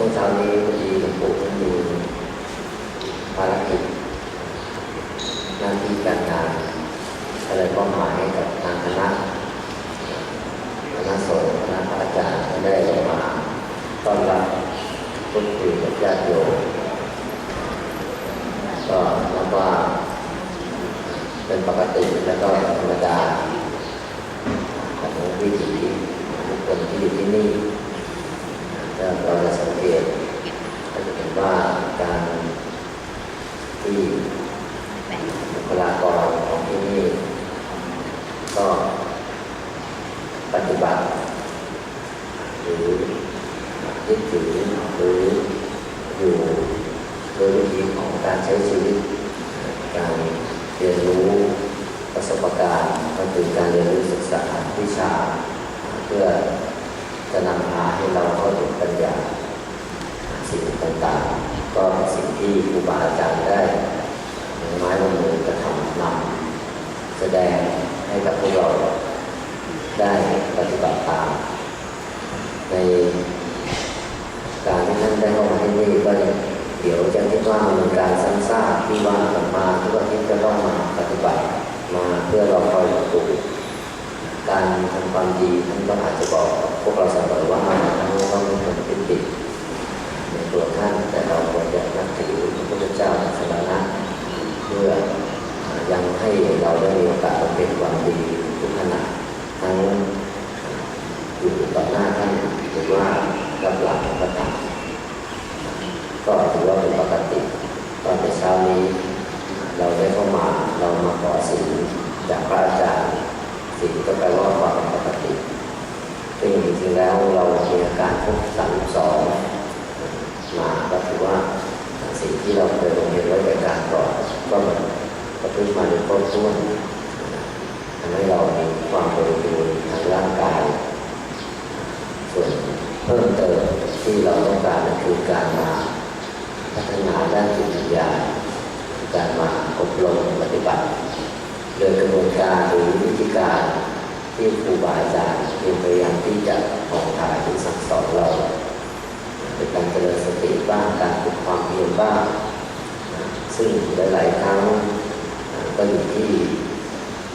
ช่วงเช้านี้พอดีหลวงปู่ท่านมีภารกิจหน้าที่การงานอะไรก็หมายให้กับทางคณะคณะสงฆ์คณะพระอาจารย์ได้ลงมาต้อนรับพูดคุยกับญาติโยมก็นับว่าเป็นปกติแล้วก็ธรรมดาของวิถีทุกคนที่อยู่ที่นี่แล้วเราจะสังเกตก็จะเห็นว่าการที่บุคลากรของที่นี่ ก็ปฏิบัติ หรือยึดถือหรืออยู่โดยวิธีของการใช้ชีวิต การเรียนรู้ประสบการณ์ก็ คือการเรียนรู้ศึกษาวิชา เพื่อจะนำพาให้เราเข้าถึงปัญญาสิ่งต่างๆ ก็เป็นสิ่งที่ครูบาอาจารย์ได้ไม้ลงมือกระทำนำแสดงให้กับพวกเราได้ปฏิบัติตาม ในการที่ท่านได้เข้ามาที่นี่ก็เดี๋ยวจะคิดว่ามันเป็นการซ้ำซากที่ว่ากลับมาทุกอทิตย์จะต้องมาปฏิบัติมาเพื่อเราคอยปลูก การทำความดีท่านก็อาจจะบอกพวกเราเสมอว่าท่านต้องเป็นคนที่ติดในตัวท่านแต่เราควรจะนับถือพระพุทธเจ้าสรณะเพื่อยังให้เราได้มีโอกาสเพ็ญความดีทุกขณะทั้งอยู่ต่อหน้าท่านหรือว่ารับหลังประทับก็ถือว่าเป็นปกติตอนเช้านี้เราได้เข้ามาเรามาขอสิ่งจากพระอาจารย์ สิ่งก็แปลว่าความปกติซึ่งจริงๆแล้วเรา มีอาการพบสามสองมาก็ถือว่าสิ่งที่เราเคยลงเรียนไว้ในการก่อนก็เหมือนประพฤติมาในครบถ้วนทำให้เรามีความบริบูรณ์ทางร่างกาย ส่วนเพิ่มเติมที่เราต้องการคือการมาพัฒนาด้านจิตวิญญาณการมาอบรมปฏิบัติโดยกระบวนการหรือวิธีการที่ครูบาอาจารย์ พยายามที่จะออกถ่ายหรือสั่งสอนเราเป็นการเจริญสติบ้างการฝึกความเพียรบ้างซึ่งหลาย ๆ ครั้งก็อยู่ที่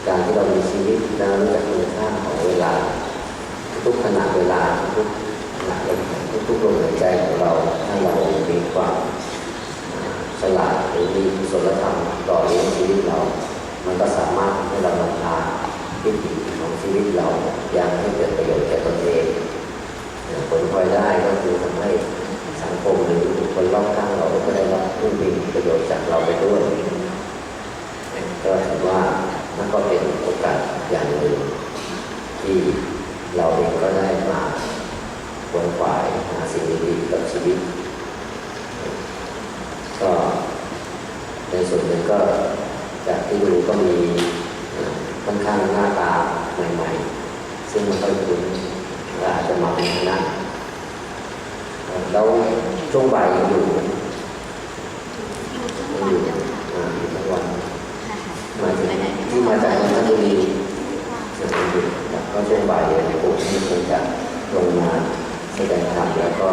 การที่เรามีชีวิตแล้วรู้จักคุณค่าของเวลา ทุกขณะเวลาทุกขณะลมทุกๆลมหายใจของเราถ้าเรามีความฉลาดหรือมีกุศลธรรมต่อเลี้ยงชีวิตเรา มันก็สามารถให้เรานำพา วิถีของชีวิตเรายังให้เกิดประโยชน์แก่ตนเองผลพลอยได้ก็คือทำให้สังคมหรือคคลรอบข้างเราก็ได้รับผู้มีประโยชน์จากเราไปด้วยก็ถือว่านั่นก็เป็นโอกาสอย่างหนึ่งที่เราเองก็ได้มาควนขวายหาสิ่งดีๆกับชีวิต ก็ในส่วนหนึ่งก็จากที่ดูก็มี ค่อนข้างหน้าตาใหม่ๆ ซึ่งมันก็คุ้นอาจจะมาเป็นคณะแล้วช่วงบ่ายอยู่ยังอยู่อ่อยู่ทั้งวันมายถึงที่มาจากนนทบุรีก็ช่วงบ่ายเนี่ยผมที่คงจะลงมาแสดงธรรมแล้วก็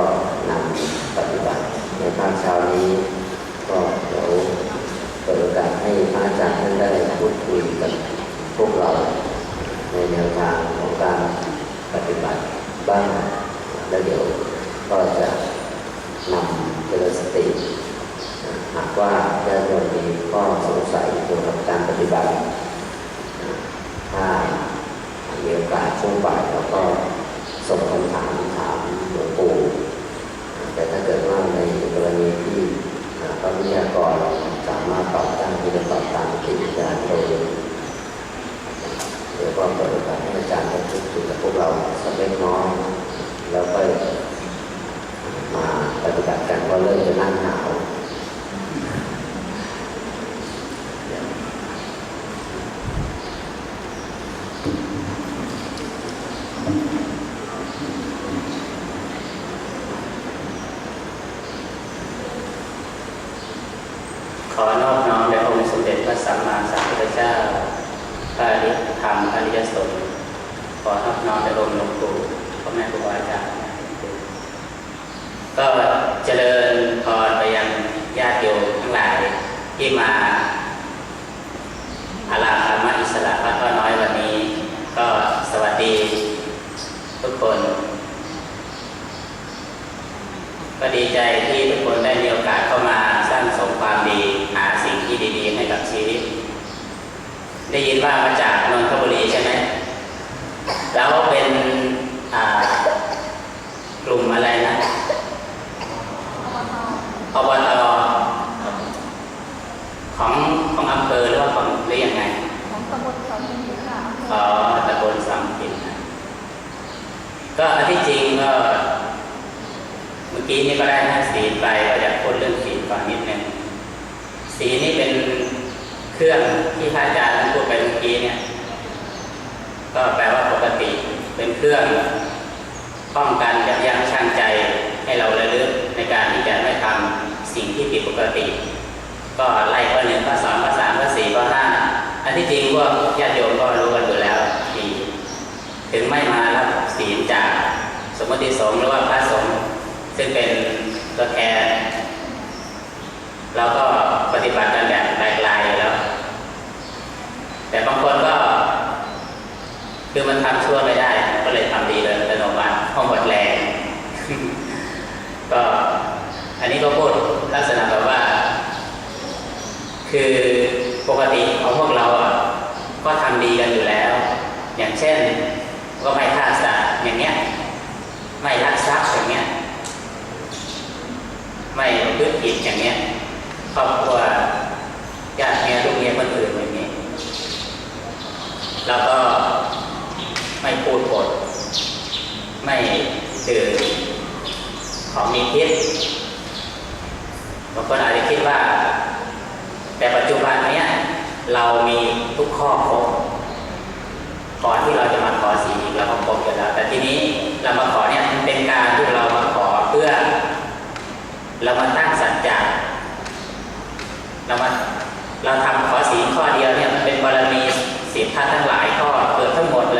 สัมมาสัมพุทธเจ้าพระริธรรมพระริยสงฆ์ขอนอบน้อมจะลงหลวงปู่พ่อแม่ครูอาจารย์ก็เจริญพรไปยังญาติโยมทั้งหลายที่มาอาราธรรมอิสระพระพ่อน้อยวันนี้ ก็สวัสดีทุกคน ก็ดีใจที่ทุกคนได้มีโอกาสเข้ามาสร้างสมความดี ที่ดีๆ ให้กับชีวิต ได้ยินว่ามาจากนนทบุรีใช่ไหมแล้วเป็นอ่ากลุ่มอะไรนะอบตของของอำเภอหรือว่าของหรือยังไงของตำบลเขาหินค่ะอำเภอ๋ออตำบลสามกินนะก็อันที่จริงก็เมื่อกี้นี่ก็ได้ให้ศีลไปก็อยากพูดเรื่องศีลก่อนนิดนึง ศีนี่เป็นเครื่องที่พระอาจารย์พูดไปเมื่อกี้เนี่ย ก็แปลว่าปกติ เป็นเครื่องป้องกันยับยั้งชั่งใจให้เราระลึกในการที่จะไม่ทำสิ่งที่ผิดปกติ ก็ไล่ข้อหนึ่งข้อสองข้อสามข้อสี่ข้อห้าอันที่จริงพวกญาติโยมก็รู้กันอยู่แล้วดีถึงไม่มารับศีลจากสมมติสงฆ์หรือว่าพระสงฆ์ซึ่งเป็นตัวแทนเราก็ปฏิบัติกันแบบไกลๆอยู่แล้ว แต่บางคนก็ คือมันทำชั่วไม่ได้ ก็เลยทำดีเลยอัตโนมัติห้องหมดแรงก็อันนี้ก็พูดลักษณะแบบว่า คือปกติของพวกเราอะก็ทำดีกันอยู่แล้ว อย่างเช่น ก็ไม่ฆ่าสัตว์อย่างเงี้ย ไม่ลักทรัพย์อย่างเงี้ย ไม่พฤติผิดอย่างเงี้ยครอบครัวญาติเมียลูกเมียคนอื่นอย่างนี้ แล้วก็ ไม่พูดปด ไม่ดื่มของมีพิษบางคนอาจจะคิดว่า แต่ปัจจุบันเนี้ยเรามีทุกข้อครบก่อนที่เราจะมาขอสีเราก็ครบกันแล้วแต่ทีนี้เรามาขอเนี่ยมันเป็นการที่เรามาขอเพื่อ เรามาตั้งสัจจะเรามาเราทำขอสีข้อเดียวเนี่ยมันเป็นบารมีศีท่านทั้งหลายข้อเกือบทั้งหมดเลย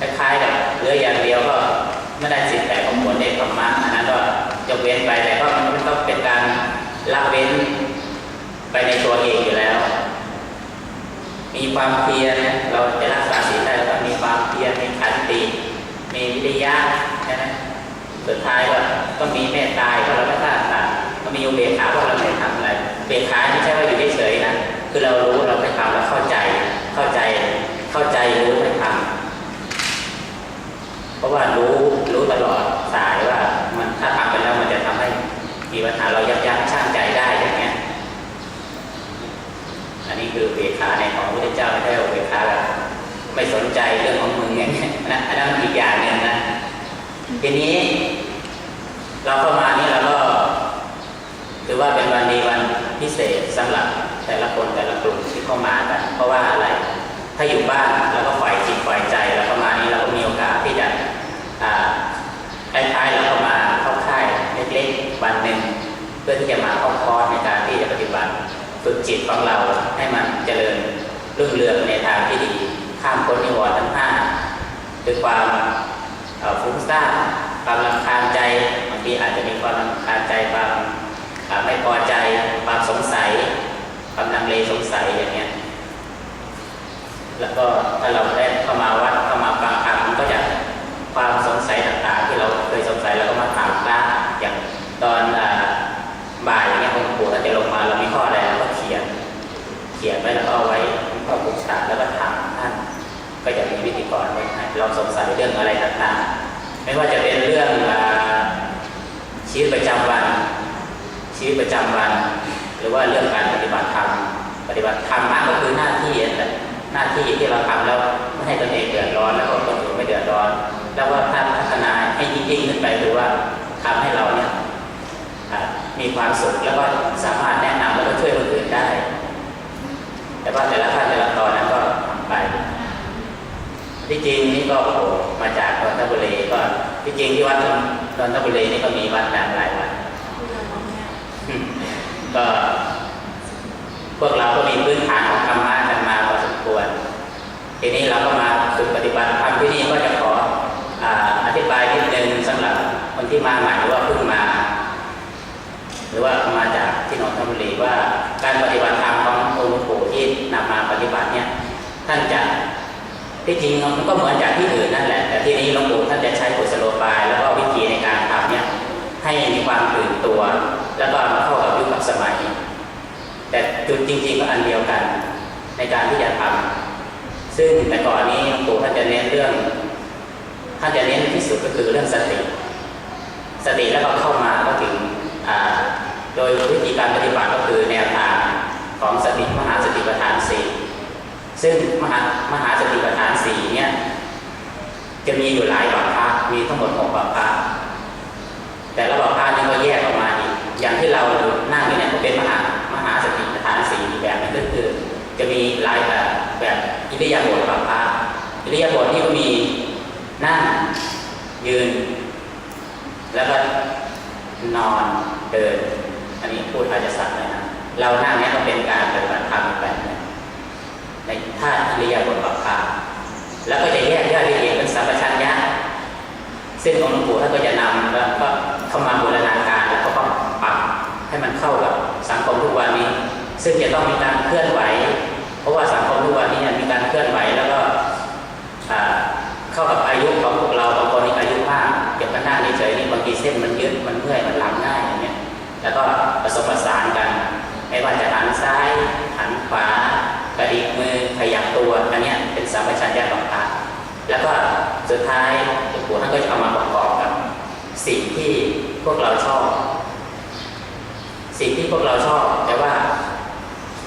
คล้ายๆกับเหลืออย่างเดียวก็ไม่ได้สิทธิ์แต่ของผลเอกธรรมะอันนั้นก็ยกเว้นไปแต่ก็มันก็เป็นการละเว้นไปในตัวเองอยู่แล้ว มีความเพียรนะเราจะรักษาศีลได้เราต้องมีความเพียรมีขันติ มีวิริยะใช่ไหมสุดท้ายก็ต้องมีเมตตาเพราะเราไม่ฆ่าสัตว์ก็มีอุเบกขาเพราะเราไม่ทำอะไรเบกขาไม่ใช่ว่าอยู่เฉยๆนะคือเรารู้เราไม่ทำเราเข้าใจเข้าใจเข้าใจรู้ไม่ทำ เพราะว่ารู้รู้ตลอดสายว่ามันถ้าทำไปแล้วมันจะทำให้มีปัญหาเรายับยั้งชั่งใจได้อย่างเงี้ย อันนี้คือเบกขาในของพระเจ้าไม่ใช่เบกขาแบบไม่สนใจเรื่องของมึงอย่างเงี้ยนะอันนั้นอีกอย่างหนึ่งนะทีนี้ เราเข้ามานี่เราก็ถือว่าเป็นวันดีวันพิเศษสำหรับแต่ละคนแต่ละกลุ่มที่เข้ามากันเพราะว่าอะไร ถ้าอยู่บ้านเราก็ฝ่ายจิตฝ่ายใจ คล้ายๆเราเข้ามาเข้าค่ายเล็กๆวันหนึ่งเพื่อที่จะมาเข้าคอร์สในการที่จะปฏิบัติฝึกจิตของเราให้มันเจริญรุ่งเรืองในทางที่ดีข้ามพ้นนิวรณ์ทั้งห้าด้วยความฟุ้งซ่านความรำคาญใจบางทีอาจจะมีความรำคาญใจความไม่พอใจความสงสัยความลังเลสงสัยอย่างเงี้ยแล้วก็ถ้าเราได้เข้ามาวัดเข้ามา เรื่องอะไรต่างๆ ไม่ว่าจะเป็นเรื่องอชีวิตประจำวัน ชีวิตประจำวัน หรือว่าเรื่องการปฏิบัติธรรมปฏิบัติธรรมมากก็คือหน้าที่แหละหน้าที่ที่เราทำแล้วไม่ให้ตนเองเดือดร้อน แล้วก็คนอื่นไม่เดือดร้อน แล้วว่าพัฒนาให้ยิ่งๆขึ้นไปหรือว่าทำให้เราเนี่ยมีความสุขแล้วก็สามารถแนะนำแล้วก็ช่วยคนอื่นได้ แต่ว่าแต่ละขั้นแต่ละตอนนั้นก็ทำไป ที่จริงนี่ก็โอ้โหมาจากนนทบุรีก็ที่จริงที่วัดนนทบุรีนี่ก็มีวัดดังหลายวัดก็พวกเราก็มีพื้นฐานของธรรมะกันมาพอสมควร ทีนี้เราก็มาฝึกปฏิบัติธรรมที่นี่ก็จะขออธิบายนิดนึงสำหรับคนที่มาใหม่หรือว่าเพิ่งมา หรือว่ามาจากที่นนทบุรีว่าการปฏิบัติธรรมขององค์หลวงปู่ที่นำมาปฏิบัติเนี่ยท่านจะ ที่จริงมันก็เหมือนจากที่อื่นนั่นแหละ แต่ที่นี้หลวงปู่ท่านจะใช้กุศโลบาย แล้วก็วิธีในการทำเนี่ยให้มีความตื่นตัว แล้วก็เข้ากับยุคสมัย แต่จุดจริง ๆ ก็อันเดียวกันในการที่จะทำซึ่งแต่ก่อนนี้หลวงปู่ท่านจะเน้นเรื่อง ท่านจะเน้นที่สุดก็คือเรื่องสติ สติแล้วก็เข้ามาก็ถึงโดยวิธีการปฏิบัติก็คือแนวทางของสติมหาสติปัฏฐานสี ซึ่งมหามหาสติปัฏฐานสี่เนี่ยจะมีอยู่หลายบัพพะมีทั้งหมดหกบัพพะแต่ละบัพพะนี่ก็แยกออกมาอีกอย่างที่เรานั่งอยู่เนี่ยก็เป็นมหามหาสติปัฏฐานสี่แบบนึงก็คือ จะมีหลายแบบแบบอิริยาบถบัพพะอิริยาบถนี่ก็มีนั่งยืน แล้วก็นอนเดิน อันนี้พูดอาจจะสับเลยนะเรานั่งเนี้ยก็เป็นการปฏิบัติธรรมอีกแบบหนึง ในท่าอริยบถบัพพาแล้วก็จะแยกย่อยละเอียดเป็นสัมปชัญญะซึ่งองหลวงปู่ท่านก็จะนำแล้วก็เข้ามาบูรณาการแล้วก็ปรับให้มันเข้ากับสังคมทุกวันนี้ ซึ่งจะต้องมีการเคลื่อนไหว เพราะว่าสังคมทุกวันนี้เนี่ยมีการเคลื่อนไหวแล้วก็เข้ากับอายุของพวกเราบางคนนี่อายุมากเก็บกันหน้าเฉยๆนี่บางทีเส้นมันยืดมันเมื่อยมันหลังง่ายอย่างเงี้ยแล้วก็ผสมผสานกัน ไม่ว่าจะหันซ้ายหันขวากระดิกมือขยับตัวอันเนี้ยเป็น สัมปชัญญะของพระแล้วก็สุดท้ายหลวงปู่ท่านก็จะเอามาประกอบกับ สิ่งที่พวกเราชอบ สิ่งที่พวกเราชอบ แต่ว่า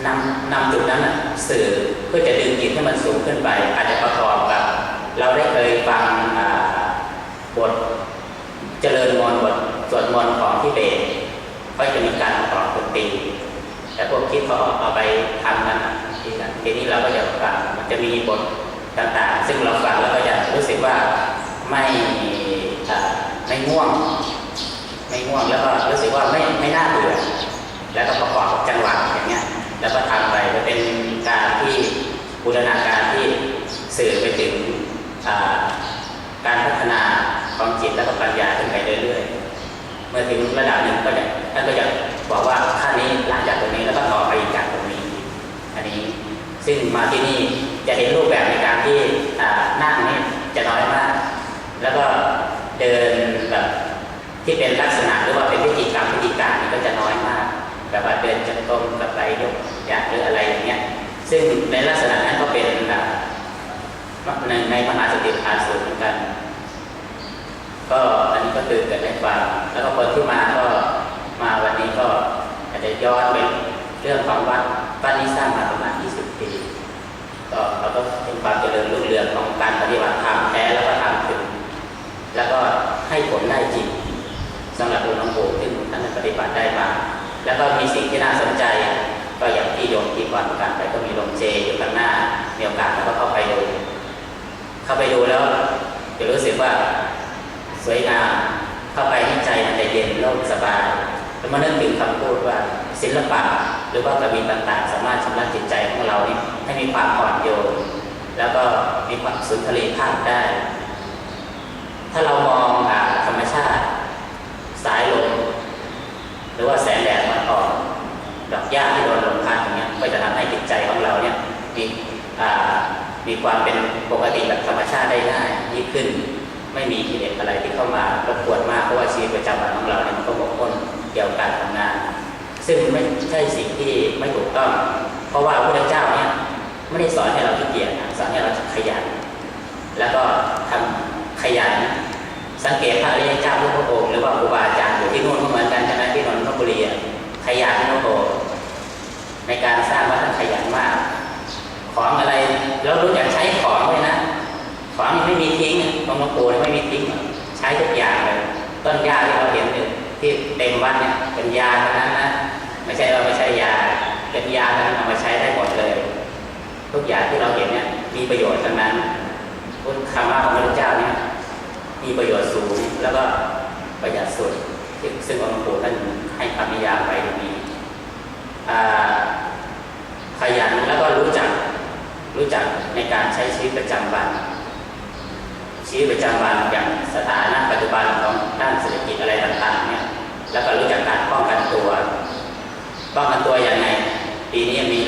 นำนำจุดนั้นสื่อเพื่อจะดึงจิตให้มันสูงขึ้นไป อาจจะประกอบกับ เราได้เคยฟังบทเจริญมนต์บทสวดมนต์ของที่เบสก็จะมีการประกอบดนตรีแต่พวกคิดเขาเอาไปทำกันทีกันทีนี้เราก็จะฟังมันจะมีบท ต่างๆ ซึ่งเราฟังแล้วก็จะรู้สึกว่าไม่ไม่ง่วง ไม่ง่วงแล้วก็รู้สึกว่าไม่ไม่น่าเบื่อแล้วก็ประกอบกับจังหวะอย่างเงี้ยแล้วก็ทำไปจะเป็นการที่บูรณาการที่สื่อไปถึงการพัฒนาของจิตและก็ปัญญาขึ้นไปเรื่อยๆ เมื่อถึงระดับหนึ่งก็จะท่านก็จะบอกว่าขั้นนี้หลังจากตรงนี้แล้วก็ต่อไปอีกจากตรงนี้ อันนี้ซึ่งมาที่นี่ จะเห็นรูปแบบในการที่นั่งนี่จะน้อยมาก แล้วก็เดินแบบที่เป็นลักษณะหรือว่าเป็นพิธีกรรมพิธีการนี่ก็จะน้อยมาก แบบว่าเดินจงกรมกับไหลยกอยากหรืออะไรอย่างเงี้ย ซึ่งในลักษณะนั้นก็เป็นอ่าหนึ่งในมหาสติปัฏฐานสูตรเหมือนกัน ก็อันนี้ก็คือเกิดให้ฟังแล้วก็คนที่มาก็มาวันนี้ก็อาจจะย้อนไปเรื่องของวัดวัดนี้สร้างมาประมาณ ก็เราก็เป็นความเจริญรุ่งเรืองของการปฏิบัติธรรมแท้แล้วก็ทำถึง แล้วก็ให้ผลได้จริงสำหรับหลวงปู่ที่ท่านปฏิบัติได้มา แล้วก็มีสิ่งที่น่าสนใจ ก็อย่างที่โยมที่ก่อนการไปก็มีโรงเจอยู่ข้างหน้ามีโอกาสแล้วก็เข้าไปดู เข้าไปดูแล้วจะรู้สึกว่าสวยงามเข้าไปให้ใจมันจะเย็นโล่งสบายแล้วมานึกถึงคำพูดว่าศิลปะ หรือว่ากวีต่างๆ สามารถชำระจิตใจของเราให้มีความอ่อนโยนแล้วก็มีความสุนทรีภาพได้ ถ้าเรามองหาธรรมชาติ สายลมหรือว่าแสงแดดมันออกดอกหญ้าที่โดนลมพัดอย่างเงี้ยก็จะทำให้จิตใจของเราเนี่ยมีอ่ามีความเป็นปกติแบบธรรมชาติได้ง่ายยิ่งขึ้น ไม่มีกิเลสอะไรที่เข้ามารบกวนมากเพราะว่าชีวิตประจำวันของเราเนี่ยมันก็บกพร่องเกี่ยวกับการทำงาน ซึ่งไม่ใช่สิ่งที่ไม่ถูกต้อง เพราะว่าพระพุทธเจ้าเนี่ยไม่ได้สอนให้เราขี้เกียจนะสอนให้เราขยัน แล้วก็ทำขยัน สังเกตพระอริยเจ้าทุกพระองค์หรือว่าครูบาอาจารย์อยู่ที่นู่นก็เหมือนกันใช่ไหมที่นนทบุรีอะขยันนะโอ้ในการสร้างวัดท่านขยันมาก ของอะไรแล้วรู้จักใช้ของด้วยนะของไม่มีทิ้งตรงหลวงปู่ไม่มีทิ้งใช้ทุกอย่างเลยต้นหญ้าที่เราเห็นอยู่ที่เต็มวัดเนี่ยเป็นยาเท่านั้นนะ ไม่ใช่ว่าไม่ใช่ยาเป็นยาเท่านั้นเอามาใช้ได้หมดเลย ทุกอย่างที่เราเห็นเนี่ยมีประโยชน์ทั้งนั้นพุทธคำว่าของพระเจ้าเนี่ยมีประโยชน์สูงแล้วก็ประหยัดสุด ซึ่งองค์ปู่ท่านให้คำนิยามไว้ตรงนี้ขยันแล้วก็รู้จักรู้จักในการใช้ชีวิตประจำวันชีวิตประจำวันอย่างสถานะปัจจุบันของด้านเศรษฐกิจอะไรต่างๆเนี่ยแล้วก็รู้จักการป้องกันตัว ป้องกันตัวยังไงปีนี้มี